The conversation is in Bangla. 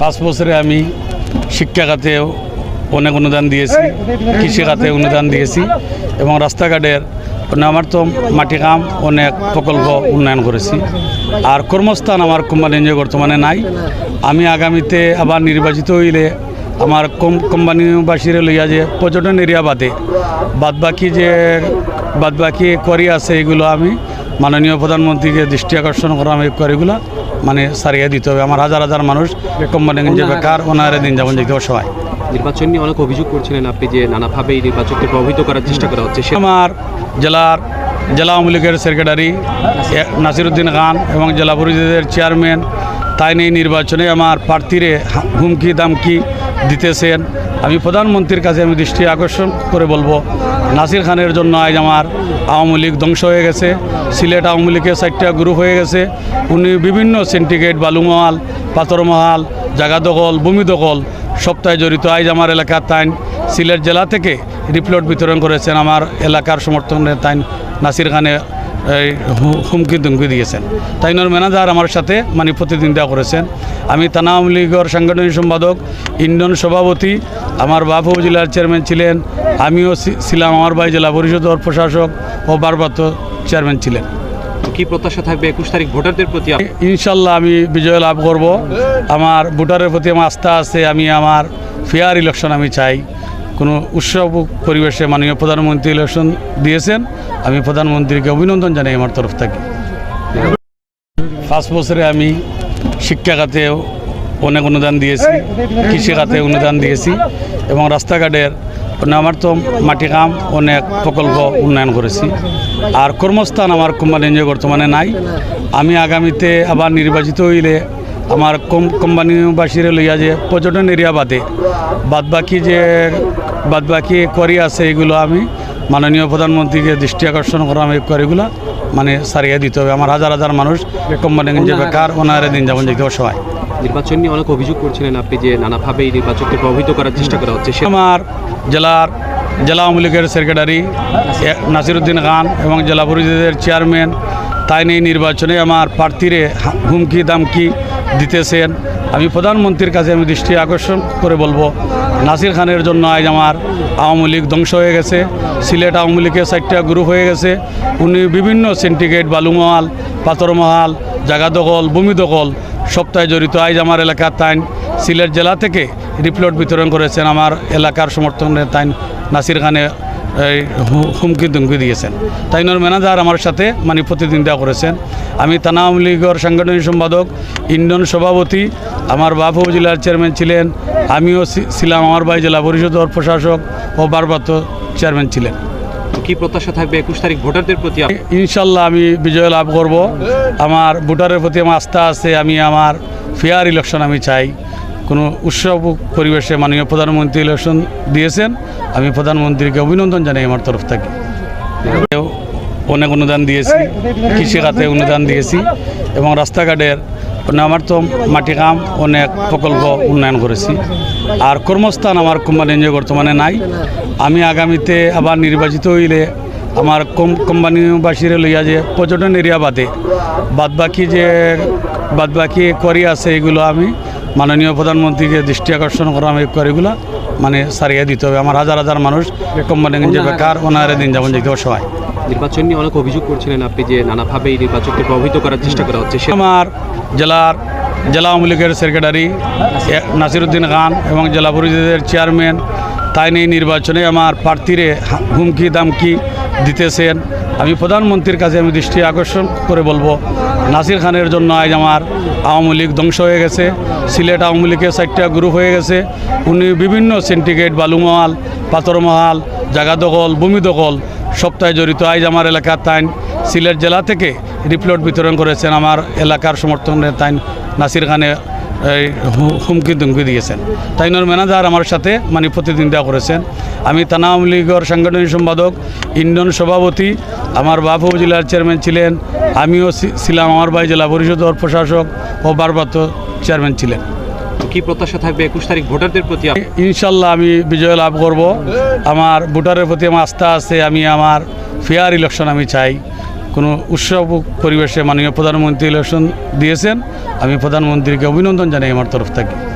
পাঁচ বছরে আমি শিক্ষা খাতে অনেক অনুদান দিয়েছি কৃষি খাতে অনুদান দিয়েছি এবং রাস্তাঘাটের আমার তো মাটি কাম অনেক প্রকল্প উন্নয়ন করেছি। আর কর্মস্থান আমার কোম্পানি বর্তমানে নাই। আমি আগামীতে আবার নির্বাচিত হইলে আমার কম, কোম্পানিবাসীরে লইয়া যে পর্যটন এরিয়া বাদে, বাদবাকি যে বাদবাকি করি আছে এগুলো আমি মাননীয় প্রধানমন্ত্রীকে দৃষ্টি আকর্ষণ করা আমি করিগুলো মানে সারিয়ে দিতে হবে। আমার হাজার হাজার মানুষ কোম্পানি যে বেকার ওনারা দিন যাপন যেতে অসহায় নির্বাচন নিয়ে অনেক অভিযোগ করছিলেন আপনি যে নানাভাবে এই নির্বাচনকে প্রভাবিত করার চেষ্টা করা হচ্ছে। সে আমার জেলার জেলা আওয়ামী লীগের সেক্রেটারি নাসিরুদ্দিন খান এবং জেলা পরিষদের চেয়ারম্যান তাই নিয়ে নির্বাচনে আমার প্রার্থীরে হুমকি দামকি দিতেছেন। আমি প্রধানমন্ত্রীর কাছে আমি দৃষ্টি আকর্ষণ করে বলব, নাসির খানের জন্য আজ আমার আওয়ামী লীগ ধ্বংস হয়ে গেছে, সিলেট আওয়ামী লীগের চারটা গ্রুপ হয়ে গেছে। উনি বিভিন্ন সিন্ডিকেট বালুমহাল, পাথরমহাল জাগা দখল ভূমি দখল সপ্তাহে জড়িত। আজ আমার এলাকার তাইন সিলেট জেলা থেকে রিপ্লট বিতরণ করেছেন আমার এলাকার সমর্থনে তাই নাসির খানে হুমকি দুমকি দিয়েছেন। তাইনোর ম্যানেজার আমার সাথে মানে প্রতিদ্বন্দ্বিতা করেছেন। আমি থানা আওয়ামী লীগের সাংগঠনিক সম্পাদক ইন্ডন সভাপতি আমার বাপু জেলার চেয়ারম্যান ছিলেন আমিও ছিলাম আমার ভাই জেলা পরিষদের প্রশাসক ও বারবাত চেয়ারম্যান ছিলেন। কি প্রত্যাশা থাকবে একুশ তারিখ ভোটারদের প্রতি? ইনশাল্লাহ আমি বিজয় লাভ করব। আমার ভোটারের প্রতি আমার আস্থা আছে আমি আমার ফেয়ার ইলেকশন আমি চাই। কোনো উৎসব পরিবেশে মাননীয় প্রধানমন্ত্রী ইলেকশন দিয়েছেন, আমি প্রধানমন্ত্রীকে অভিনন্দন জানাই আমার তরফ থেকে। পাঁচ বছরে আমি শিক্ষা খাতে অনেক অনুদান দিয়েছি কৃষি খাতে অনুদান দিয়েছি এবং রাস্তাঘাটের আমার তো মাটি কাম অনেক প্রকল্প উন্নয়ন করেছি। আর কর্মস্থান আমার কোম্পানি বর্তমানে নাই। আমি আগামীতে আবার নির্বাচিত হইলে আমার কম, কোম্পানিবাসীরে লইয়া যে পর্যটন এরিয়া বাদে, বাদবাকি যে বাদবাকি করি আছে এগুলো আমি। মাননীয় প্রধানমন্ত্রীকে দৃষ্টি আকর্ষণ করা আমি করিগুলো মানে সারিয়ে দিতে হবে। আমার হাজার হাজার মানুষ কোম্পানি যে বেকার ওনারে দিন যাপন যেতে অসহায় নির্বাচন নিয়ে অনেক অভিযোগ করছিলেন আপনি যে নানাভাবে এই নির্বাচনকে প্রভাবিত করার চেষ্টা করা হচ্ছে। আমার জেলার জেলা আওয়ামী লীগের সেক্রেটারি নাসিরুদ্দিন খান এবং জেলা পরিষদের চেয়ারম্যান তাই নিয়ে নির্বাচনে আমার প্রার্থীরে হুমকি দামকি দিতেছেন। আমি প্রধানমন্ত্রীর কাছে আমি দৃষ্টি আকর্ষণ করে বলব, নাসির খানের জন্য আজ আমার আওয়ামী লীগ ধ্বংস হয়ে গেছে, সিলেট আওয়ামী লীগের চারটা গ্রুপ হয়ে গেছে। উনি বিভিন্ন সিন্ডিকেট বালুমহাল, পাথরমহাল জাগা দখল ভূমি দখল সপ্তাহে জড়িত। আজ আমার এলাকার তাইন সিলেট জেলা থেকে রিপ্লট বিতরণ করেছেন আমার এলাকার সমর্থনে তাইন নাসির খানে হুমকি দুমকি দিয়েছেন। তাইনোর ম্যানেজার আমার সাথে মানে প্রতিদ্বন্দ্বিতা করেছেন। আমি থানা আওয়ামী লীগের সাংগঠনিক সম্পাদক ইন্ডন সভাপতি আমার বাপু জেলার চেয়ারম্যান ছিলেন আমিও ছিলাম আমার ভাই জেলা পরিষদের প্রশাসক ও বারবাত চেয়ারম্যান ছিলেন। কি প্রত্যাশা থাকবে একুশ তারিখ ভোটারদের প্রতি? ইনশাল্লাহ আমি বিজয় লাভ করব। আমার ভোটারের প্রতি আমার আস্থা আছে আমি আমার ফেয়ার ইলেকশন আমি চাই। কোনো উৎসব পরিবেশে মাননীয় প্রধানমন্ত্রী ইলেকশন দিয়েছেন, আমি প্রধানমন্ত্রীকে অভিনন্দন জানাই আমার তরফ থেকে। অনেক অনুদান দিয়েছি, কৃষি খাতে অনুদান দিয়েছি এবং রাস্তাঘাটের আমার তো মাটি কাম অনেক প্রকল্প উন্নয়ন করেছি। আর কর্মস্থান আমার কোম্পানি বর্তমানে নাই। আমি আগামীতে আবার নির্বাচিত হইলে আমার কম কোম্পানিবাসীরে লইয়া যে পর্যটন এরিয়া বাদে বাদবাকি যে বাদবাকি করি আছে, এগুলো আমি মাননীয় প্রধানমন্ত্রীকে দৃষ্টি আকর্ষণ করা আমি করিগুলো মানে সারিয়ে দিতে হবে। আমার হাজার হাজার মানুষ কোম্পানি যে বেকার ওনারে দিন যাপন যেতে অসহায় নির্বাচন নিয়ে অনেক অভিযোগ করছিলেন আপনি যে নানাভাবে এই নির্বাচনকে প্রভাবিত করার চেষ্টা করা হচ্ছে। আমার জেলার জেলা আওয়ামী লীগের সেক্রেটারি নাসিরুদ্দিন খান এবং জেলা পরিষদের চেয়ারম্যান তাই নিয়ে নির্বাচনে আমার প্রার্থীরে হুমকি দামকি দিতেছেন। আমি প্রধানমন্ত্রীর কাছে আমি দৃষ্টি আকর্ষণ করে বলব নাসির খানের জন্য আজ আমার আওয়ামী লীগ ধ্বংস হয়ে গেছে। সিলেট আওয়ামী লীগের চারটা গ্রুপ হয়ে গেছে। উনি বিভিন্ন সিন্ডিকেট বালুমহাল, পাথরমহাল জাগা দখল ভূমি দখল সপ্তাহে জড়িত। আজ আমার এলাকার তাইন সিলেট জেলা থেকে রিপ্লট বিতরণ করেছেন। আমার এলাকার সমর্থনে তাইন নাসির খানে এই হুমকি দুমকি দিয়েছেন। তাইনোর ম্যানেজার আমার সাথে মানে প্রতিদ্বন্দ্বিতা করেছেন। আমি থানা আওয়ামী লীগের সাংগঠনিক সম্পাদক ইন্ডন সভাপতি, আমার বাপু জেলার চেয়ারম্যান ছিলেন আমিও ছি- ছিলাম আমার ভাই জেলা পরিষদের প্রশাসক ও বারবাত চেয়ারম্যান ছিলেন। কি প্রত্যাশা থাকবে একুশ তারিখ ভোটারদের প্রতি? ইনশাল্লাহ আমি বিজয় লাভ করব। আমার ভোটারের প্রতি আমার আস্থা আছে আমি আমার ফেয়ার ইলেকশন আমি চাই। কোনো উৎসব পরিবেশে মাননীয় প্রধানমন্ত্রী ইলেকশন দিয়েছেন আমি প্রধানমন্ত্রীকে অভিনন্দন জানাই আমার তরফ থেকে।